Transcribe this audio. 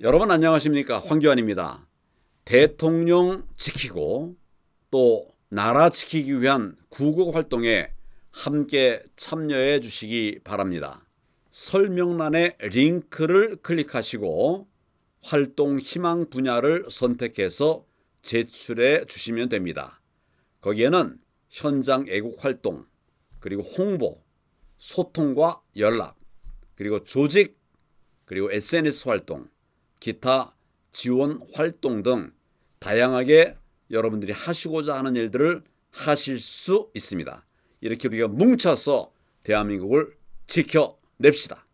여러분 안녕하십니까 황교안입니다. 대통령 지키고 또 나라 지키기 위한 구국 활동에 함께 참여해 주시기 바랍니다. 설명란에 링크를 클릭하시고 활동 희망 분야를 선택해서 제출해 주시면 됩니다. 거기에는 현장 애국 활동, 그리고 홍보, 소통과 연락, 그리고 조직, 그리고 SNS 활동, 기타 지원 활동 등 다양하게 여러분들이 하시고자 하는 일들을 하실 수 있습니다. 이렇게 우리가 뭉쳐서 대한민국을 지켜냅시다.